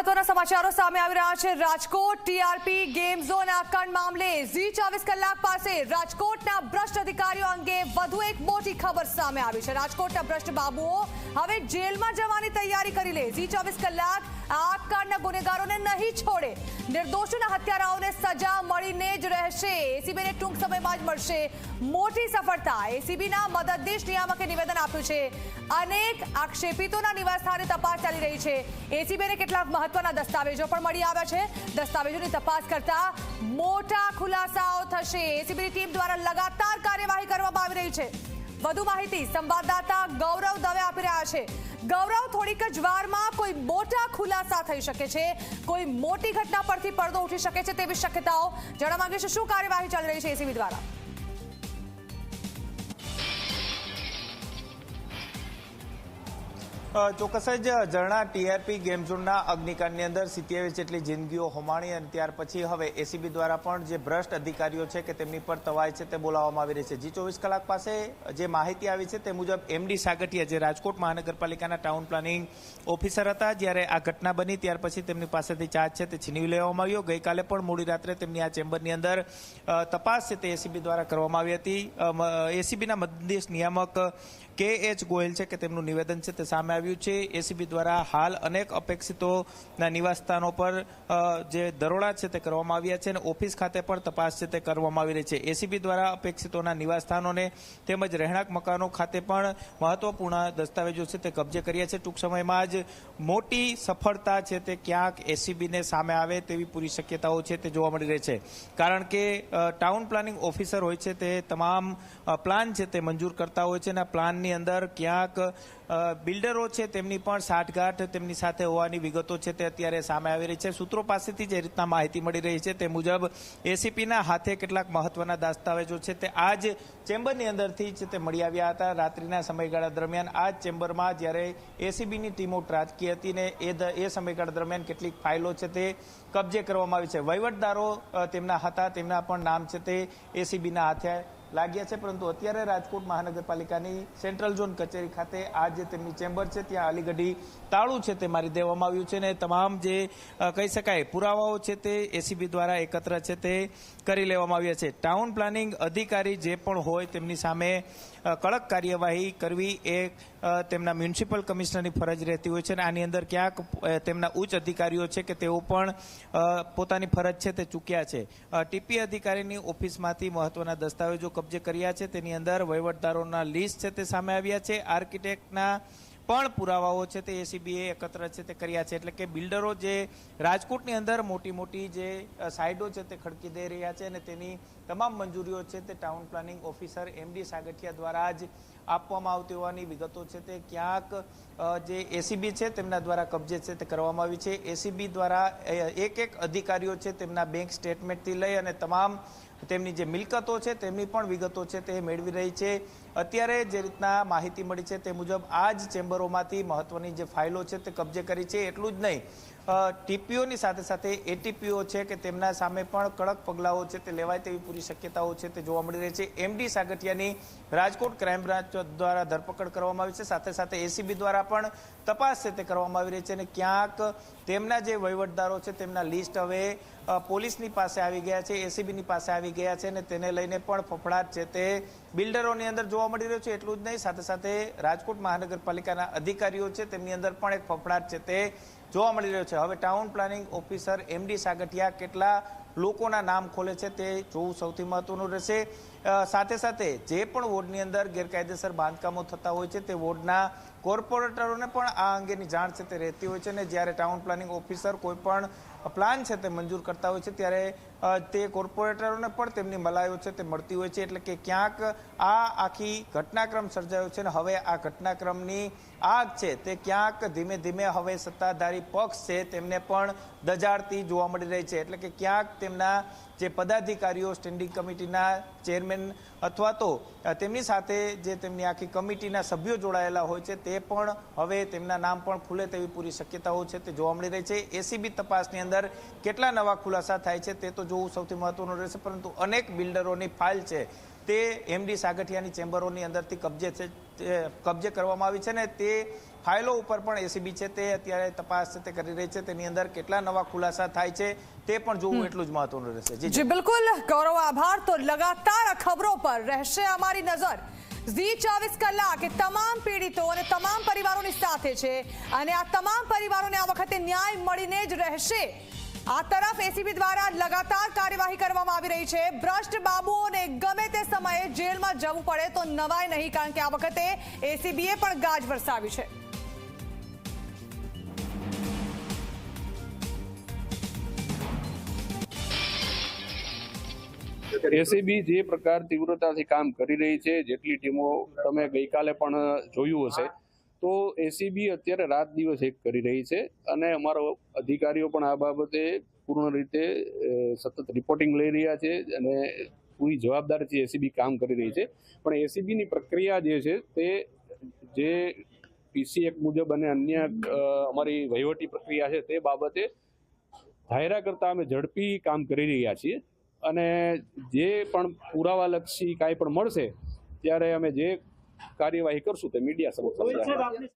મહત્વના સમાચારો સામે આવી રહ્યા છે. રાજકોટ ટીઆરપી ગેમ ઝોન આકાંડ મામલે ઝી ચોવીસ કલાક પાસે રાજકોટના ભ્રષ્ટ અધિકારીઓ અંગે વધુ એક મોટી ખબર સામે આવી છે. રાજકોટના ભ્રષ્ટ બાબુઓ હવે જેલમાં જવાની તૈયારી કરી લે. ઝી ચોવીસ કલાક આ આકાંડના ગુનેગારોને નહીં છોડે. નિર્દોષોના હત્યારાઓને સજા મળીને જ રહેશે. એસીબીને ટૂંક સમયમાં જ મળશે મોટી સફળતા. એસીબીના મદદનીશ નિયામકે નિવેદન આપ્યું છે. અનેક આક્ષેપિતોના નિવાસસ્થાને તપાસ ચાલી રહી છે. એસીબીને કેટલાક મહત્વના દસ્તાવેજો પણ મળી આવ્યા છે. દસ્તાવેજોની તપાસ કરતા મોટા ખુલાસાઓ થશે. એસીબીની ટીમ દ્વારા લગાતાર કાર્યવાહી કરવામાં આવી રહી છે. વધુ માહિતી સંવાદદાતા ગૌરવ દવે આપી રહ્યા છે. ગૌરવ, થોડીક જ વારમાં કોઈ મોટા ખુલાસા થઈ શકે છે. કોઈ મોટી ઘટના પરથી પડદો ઉઠી શકે છે તેવી શક્યતાઓ. જણાવવા માંગે છે શું કાર્યવાહી ચાલી રહી છે એસીબી દ્વારા? ચોક્કસ જ ઝરણા ટીઆરપી ગેમ ઝોનના અગ્નિકાંડની અંદર સિત્યાવીસ જેટલી જિંદગીઓ હોમાણી અને ત્યાર પછી હવે એસીબી દ્વારા પણ જે ભ્રષ્ટ અધિકારીઓ છે કે તેમની પર તવાય છે તે બોલાવવામાં આવી રહી છે. જી ચોવીસ કલાક પાસે જે માહિતી આવી છે તે મુજબ એમડી સાગઠિયા જે રાજકોટ મહાનગરપાલિકાના ટાઉન પ્લાનિંગ ઓફિસર હતા, જ્યારે આ ઘટના બની ત્યાર પછી તેમની પાસેથી ચાર્જ છે તે છીનવી લેવામાં આવ્યો. ગઈકાલે પણ મોડી રાત્રે તેમની આ ચેમ્બરની અંદર તપાસ છે તે એસીબી દ્વારા કરવામાં આવી હતી. એસીબીના મધ્યદેશ નિયામક કે એચ ગોયલ છે કે તેમનું નિવેદન છે તે સામે આવ્યું છે. એસીબી દ્વારા હાલ અનેક અપેક્ષિતોના નિવાસસ્થાનો પર જે દરોડા છે તે કરવામાં આવ્યા છે અને ઓફિસ ખાતે પણ તપાસ છે તે કરવામાં આવી રહી છે. એસીબી દ્વારા અપેક્ષિતોના નિવાસસ્થાનોને તેમજ રહેણાંક મકાનો ખાતે પણ મહત્વપૂર્ણ દસ્તાવેજો છે તે કબજે કર્યા છે. ટૂંક સમયમાં જ મોટી સફળતા છે તે ક્યાંક એસીબીને સામે આવે તેવી પૂરી શક્યતાઓ છે તે જોવા મળી રહી છે. કારણ કે ટાઉન પ્લાનિંગ ઓફિસર હોય છે તે તમામ પ્લાન છે તે મંજૂર કરતા હોય છે અને પ્લાનની અંદર ક્યાંક બિલ્ડરો છે, તેમની પણ સાઠગાંઠ, તેમની સાથે હોવાની વિગતો છે, તે અત્યારે સામે આવી રહી છે. સૂત્રો પાસેથી જે રીતના માહિતી મળી રહી છે, તે મુજબ એસીપીના હાથે કેટલાક મહત્વના દસ્તાવેજો છે, તે આ જ ચેમ્બરની અંદરથી જ તે મળી આવ્યા હતા. રાત્રિના સમયગાળા દરમિયાન આ જ ચેમ્બરમાં જ્યારે એસીબીની ટીમો ત્રાટકી હતી ને એ એ સમયગાળા દરમિયાન કેટલીક ફાઇલો છે, તે કબજે કરવામાં આવી છે. વહીવટદારો તેમના હતા, તેમના પણ નામ છે, તે એસીબીના હાથે લાગ્યા છે, પરંતુ અત્યારે રાજકોટ મહાનગરપાલિકાની સેન્ટ્રલ ઝોન કચેરી ખાતે આ જે તેમની ચેમ્બર છે, ત્યાં અલીગઢી તાળું છે તે મારી દેવામાં આવ્યું છે અને તમામ જે કહી શકાય, પુરાવાઓ છે તે એસીબી દ્વારા એકત્ર છે તે કરી લેવામાં આવ્યા છે. ટાઉન પ્લાનિંગ અધિકારી જે પણ હોય તેમની સામે કડક કાર્યવાહી કરવી એ તેમના મ્યુનિસિપલ કમિશનરની ફરજ રહેતી હોય છે અને આની અંદર ક્યાંક તેમના ઉચ્ચ અધિકારીઓ છે કે તેઓ પણ પોતાની ફરજ છે તે ચૂક્યા છે. ટીપી અધિકારીની ઓફિસમાંથી મહત્વના દસ્તાવેજો કબજે કર્યા છે. તેની અંદર વહીવટદારોના લિસ્ટ છે તે સામે આવ્યા છે. આર્કિટેક્ટના પણ પુરાવાઓ છે તે એસીબીએ એકત્ર છે તે કર્યા છે. એટલે કે બિલ્ડરો જે રાજકોટની અંદર મોટી મોટી જે સાઇડો છે તે ખડકી દઈ રહ્યા છે અને તેની તમામ મંજૂરીઓ છે તે town planning officer MD Sagathiya દ્વારા જ આપવામાં આવતી હોવાની વિગતો છે તે ક્યાંક જે એસીબી છે તેમના દ્વારા કબજે છે તે કરવામાં આવી છે. એસીબી દ્વારા એક એક અધિકારીઓ છે તેમના બેંક સ્ટેટમેન્ટથી લઈ અને તમામ તેમની જે મિલકતો છે તેમની પણ વિગતો છે તે મેળવી રહી છે. અત્યારે જે રીતના માહિતી મળી છે તે મુજબ આ જ ચેમ્બરોમાંથી મહત્વની જે ફાઇલો છે તે કબજે કરી છે, એટલું જ નહીં. ટીપીઓની સાથે સાથે એટીપીઓ છે કે તેમના સામે પણ કડક પગલાઓ છે તે લેવાય તેવી પૂરી શક્યતાઓ છે તે જોવા મળી રહી છે. એમડી સાગઠિયાની રાજકોટ ક્રાઇમ બ્રાન્ચ દ્વારા ધરપકડ કરવામાં આવી છે. સાથે સાથે એસીબી દ્વારા પણ તપાસ છે તે કરવામાં આવી રહી છે અને ક્યાંક તેમના જે વહીવટદારો છે તેમના લિસ્ટ હવે પોલીસની પાસે આવી ગયા છે, એસીબીની પાસે આવી ગયા છે અને તેને લઈને પણ ફફડાટ છે તે બિલ્ડરોની અંદર જોવા મળી રહ્યો છે, એટલું જ નહીં. સાથે સાથે રાજકોટ મહાનગરપાલિકાના અધિકારીઓ છે, તેમની અંદર પણ એક ફફડાટ છે તે જોવા મળી રહ્યો છે. હવે town planning officer MD Sagathiya કેટલા લોકોના નામ ખોલે છે તે જોવું સૌથી મહત્વનું રહેશે. સાથે સાથે જે પણ વોર્ડની અંદર ગેરકાયદેસર બાંધકામો થતા હોય છે તે વોર્ડના કોર્પોરેટરોને પણ આ અંગેની જાણ છે તે રહેતી હોય છે અને જ્યારે ટાઉન પ્લાનિંગ ઓફિસર કોઈ પણ પ્લાન છે તે મંજૂર કરતા હોય છે. ત્યારે તે કોર્પોરેટરોને પણ તેમની મલાઈઓ છે તે મળતી હોય છે. એટલે કે ક્યાંક આ આખી ઘટનાક્રમ સર્જાયો છે અને હવે આ ઘટનાક્રમની આગ છે તે ક્યાંક ધીમે ધીમે હવે સત્તાધારી પક્ષ છે તેમને પણ દજાડતી જોવા મળી રહી છે. એટલે કે ક્યાંક તેમના જે પદાધિકારીઓ, સ્ટેન્ડિંગ કમિટીના ચેરમેન અથવા તો તેમની સાથે જે તેમની આખી કમિટીના સભ્યો જોડાયેલા હોય છે તે પણ હવે તેમના નામ પણ ખુલે તેવી પૂરી શક્યતાઓ છે તે જોવા મળી રહી છે. એસીબી તપાસની અંદર કેટલા નવા ખુલાસા થાય છે તે તો જોવું સૌથી મહત્વનું રહેશે, પરંતુ અનેક બિલ્ડરોની ફાઇલ છે તે એમડી સાગઠિયાની ચેમ્બરોની અંદરથી કબજે છે. કબજે કરવામાં આવી છે ને તે ફાઇલો ઉપર પણ એસીબી છે તે અત્યારે તપાસ છે તે કરી રહી છે. તેની અંદર કેટલા નવા ખુલાસા થાય છે તે પણ જોવું એટલું જ મહત્વનું રહેશે. જી બિલકુલ. ગૌરવ આભાર. તો લગાતાર ખબરો પર રહેશે અમારી નજર. ઝી ચોવીસ કલાક એ તમામ પીડિતો અને તમામ પરિવારોની સાથે છે અને આ તમામ પરિવારોને આ વખતે ન્યાય મળીને જ રહેશે. આ તરફ એસીબી દ્વારા લગાતાર કાર્યવાહી કરવામાં આવી રહી છે. ભ્રષ્ટ બાબુઓને ગમે તે સમયે જેલમાં જવું પડે તો નવાય નહીં, કારણ કે આ વખતે એસીબીએ પણ ગાજ વરસાવી છે. એસીબી જે પ્રકાર તીવ્રતાથી કામ કરી રહી છે, જેટલી ટીમો તમે ગઈકાલે પણ જોયું હશે તો એસીબી અત્યારે રાત દિવસ એક કરી રહી છે અને અમારા અધિકારીઓ પણ આ બાબતે પૂર્ણ રીતે સતત રિપોર્ટિંગ લઈ રહ્યા છે અને પૂરી જવાબદારીથી એસીબી કામ કરી રહી છે. પણ એસીબીની પ્રક્રિયા જે છે તે, જે પીસી એક મુજબ અને અન્ય અમારી વહીવટી પ્રક્રિયા છે તે બાબતે ધાયરા કરતાં અમે ઝડપી કામ કરી રહ્યા છીએ અને જે પણ પુરાવાલક્ષી કાંઈ પણ મળશે, ત્યારે અમે જે કાર્યવાહી કરશું તે મીડિયા સમક્ષ.